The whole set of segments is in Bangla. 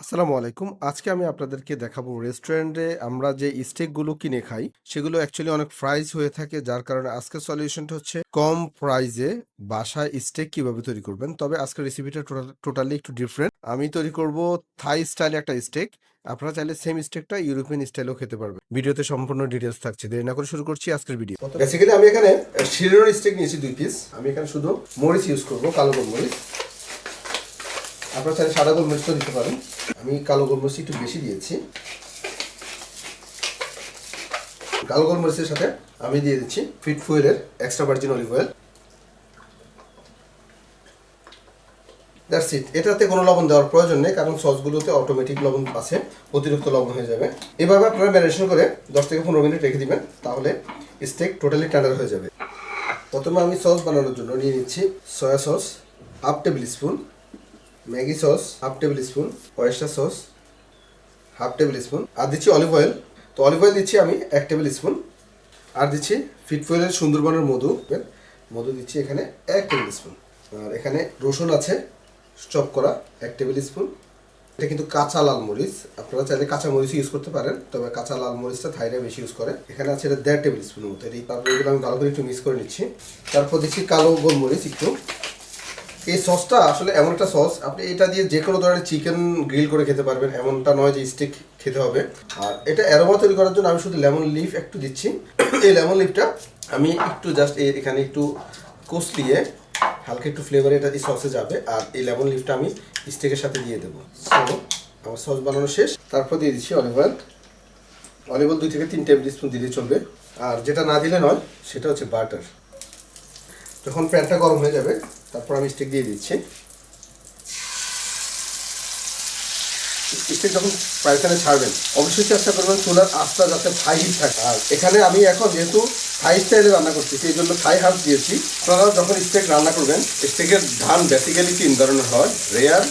আসসালামু আলাইকুম। আজকে আমি আপনাদেরকে দেখাবো রেস্টুরেন্টে আমরা যে স্টেকগুলো কিনে খাই, সেগুলো অ্যাকচুয়ালি অনেক প্রাইস হয়ে থাকে, যার কারণে আজকের সলিউশনটা হচ্ছে কম প্রাইজে বাসায় স্টেক কীভাবে তৈরি করবেন। তবে আজকের রেসিপিটা টোটালি একটু ডিফারেন্ট আমি তৈরি করব থাই স্টাইলে একটা স্টেক আপনারা চাইলে সেম স্টেকটা ইউরোপিয়ান স্টাইলেও খেতে পারবেন। ভিডিওতে সম্পূর্ণ ডিটেলস থাকছে। দেরি না করে শুরু করছি আজকের ভিডিও বেসিক্যালি আমি এখানে শিরোর স্টেক নিয়েছি দুই পিস আমি এখানে শুধু মরিচ ইউজ করব, কালো মরিচ আপনারা চাইলে সাদা গোলমরিচও দিতে পারেন। আমি কালো গোলমরিচ একটু বেশি দিয়েছি। কালো গোলমরিচের সাথে আমি দিয়ে দিচ্ছি fit ফুয়েলের extra virgin olive oil. That's এটাতে কোনো লবণ দেওয়ার প্রয়োজন নেই, কারণ সসগুলোতে অটোমেটিক লবণ আছে, অতিরিক্ত লবণ হয়ে যাবে। এভাবে আপনারা ম্যারিনেশন করে দশ থেকে পনেরো মিনিট রেখে দিবেন, তাহলে স্টেক টোটালি টেন্ডার হয়ে যাবে। প্রথমে আমি সস বানানোর জন্য নিয়ে নিচ্ছি soya sauce half tablespoon Maggi sauce, half tablespoon oyster sauce, half tablespoon, আর দিচ্ছি অলিভ অয়েল। তো অলিভ অয়েল দিচ্ছি আমি এক টেবিল স্পুন, আর দিচ্ছি ফিট ফুয়েলের সুন্দরবনের মধু মধু দিচ্ছি এখানে এক টেবিল স্পুন। আর এখানে রসুন আছে, চপ করা, এক টেবিল স্পুন। এটা কিন্তু কাঁচা লাল মরিচ। আপনারা চাইলে কাঁচা মরিচ ইউজ করতে পারেন, তবে কাঁচা লাল মরিচটা থাইরা বেশি ইউজ করে। এখানে আছে এটা দেড় টেবিল স্পুনের মতো। এই তারপর আমি ভালো করে একটু মিক্স করে নিচ্ছি। তারপর দিচ্ছি কালো গোলমরিচ একটু। এই সসটা আসলে এমন একটা সস, আপনি এটা দিয়ে যে কোনো ধরনের চিকেন গ্রিল করে খেতে পারবেন, এমনটা নয় যে স্টিক খেতে হবে। আর এটা অ্যারোমা তৈরি করার জন্য আমি শুধু লেমন লিফ একটু দিচ্ছি। এই লেমন লিফটা আমি একটু জাস্ট এখানে একটু কষলিয়ে হালকা একটু ফ্লেভার এটা এই সসে যাবে, আর এই লেমন লিফটা আমি স্টেকের সাথে দিয়ে দেবো। সো আমার সস বানানো শেষ। তারপর দিয়ে দিচ্ছি অলিভ অয়েল অলিভ অয়েল দুই থেকে তিন টেবিল স্পুন দিলে চলবে। আর যেটা না দিলে নয়, সেটা হচ্ছে বাটার যখন প্যানটা গরম হয়ে যাবে, তারপর আমি স্টিক দিয়ে দিচ্ছি। স্টিক যখন প্যানে ছাড়বেন, অবশ্যই চেষ্টা করবেন চুলার আঁচটা যাতে হাই হিট থাকে। আর এখানে আমি এখন যেহেতু থাই স্টাইলে রান্না করছি সেই জন্য থাই হাফ দিয়েছি। আপনারা যখন স্টেক রান্না করবেন স্টেকের ধান বেসিক্যালি তিন ধরনের হয় রেয়ার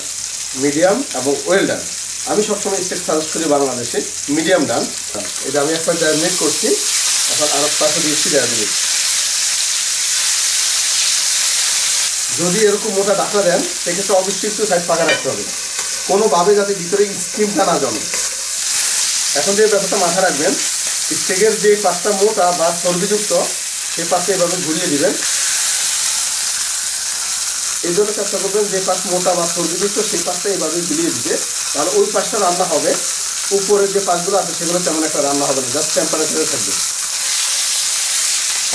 মিডিয়াম এবং ওয়েল ডান আমি সবসময় স্টেক সাজেস্ট করি বাংলাদেশে মিডিয়াম ডান এটা আমি একবার মিনিট করছি, এখন আর পাশে দিয়েছি দেড় যদি এরকম মোটা ডাকা দেন, সেক্ষেত্রে অবশ্যই একটু সাইড ফাঁকা রাখতে হবে। কোনোভাবে যাতে ভিতরে স্টিমটা না জমে। এখন যে ব্যাপারটা মাথায় রাখবেন স্টেকের যে পাশটা মোটা বা চর্বিযুক্ত সেই পাশটা এভাবে ঘুরিয়ে দিবেন। এই জন্য চেষ্টা করবেন যে পাশ মোটা বা চর্বিযুক্ত সেই পাশটা এভাবে ঘুরিয়ে দিবে তাহলে ওই পাশটা রান্না হবে। উপরের যে পাশগুলো আছে, সেগুলো তেমন একটা রান্না হবে না জাস্ট টেম্পারেচারে থাকবে।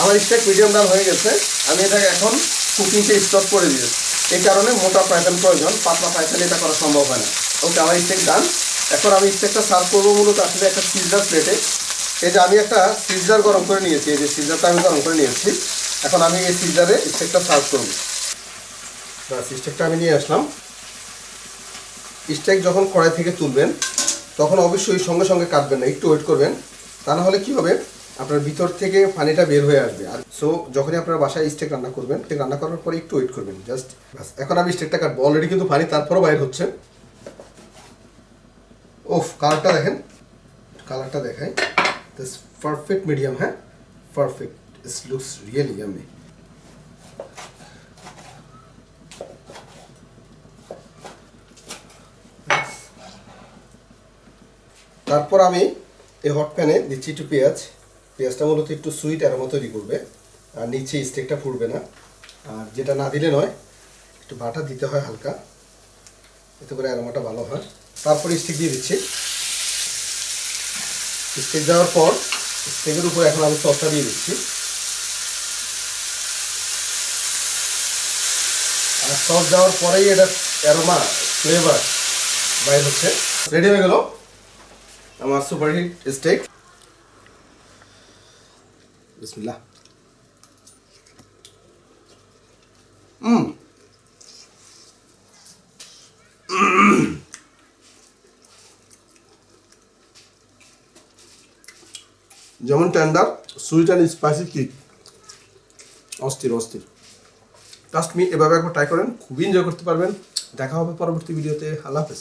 আমার স্টেক মিডিয়াম ডাল হয়ে গেছে। আমি এটাকে এখন কুকিংকে স্টপ করে দিয়েছি। এই কারণে মোটা পাইপেন প্রয়োজন, পাতলা পাইপেন এটা করা সম্ভব হয় না। ওকে, আমার স্টেক ডান এখন আমি স্টেকটা সার্ভ করব মূলত আসলে একটা সিজার প্লেটে এই যে আমি একটা সিজার গরম করে নিয়েছি, এই যে সিজারটা আমি গরম করে নিয়েছি। এখন আমি এই সিজারে স্টেকটা সার্ভ করব। স্টেকটা আমি নিয়ে আসলাম। স্টেক যখন কড়াই থেকে তুলবেন, তখন অবশ্যই সঙ্গে সঙ্গে কাটবেন না, একটু ওয়েট করবেন। তা না হলে কী হবে? আপনার ভিতর থেকে পানিটা বের হয়ে আসবে। আর সো যখনই আপনার বাসায় স্টেক রান্না করবেন রান্না করার পরে একটু ওয়েট করবেন জাস্ট এখন আমি স্টেকটা কাটবো। অলরেডি কিন্তু পানি তারপরও বাইর হচ্ছে। ওফ কালারটা দেখেন। কালারটা দেখাই। দিস পারফেক্ট মিডিয়াম হ্যাঁ? Perfect is looks really yummy তারপর আমি এই হট প্যানে দিচ্ছি একটু পেঁয়াজ। পেঁয়াজটা মূলত একটু সুইট অ্যারোমা তৈরি করবে। আর নিচে স্টেকটা ফুটবে না। আর যেটা না দিলে নয়, একটু বাটা দিতে হয় হালকা। এতে করে অ্যারোমাটা ভালো হয়। তারপরে স্টিক দিয়ে দিচ্ছি। স্টেক দেওয়ার পর স্টেকের উপর এখন আমি সসটা দিয়ে দিচ্ছি। আর সস দেওয়ার পরেই এটা অ্যারোমা ফ্লেভার বাইর হচ্ছে। রেডি হয়ে গেল আমার সুপারহিট স্টেক। যেমন tender sweet and spicy kick অস্থির অস্থির ট্রাস্ট মি এভাবে একবার ট্রাই করেন, খুবই এনজয় করতে পারবেন। দেখা হবে পরবর্তী ভিডিওতে আল্লাহ হাফেজ।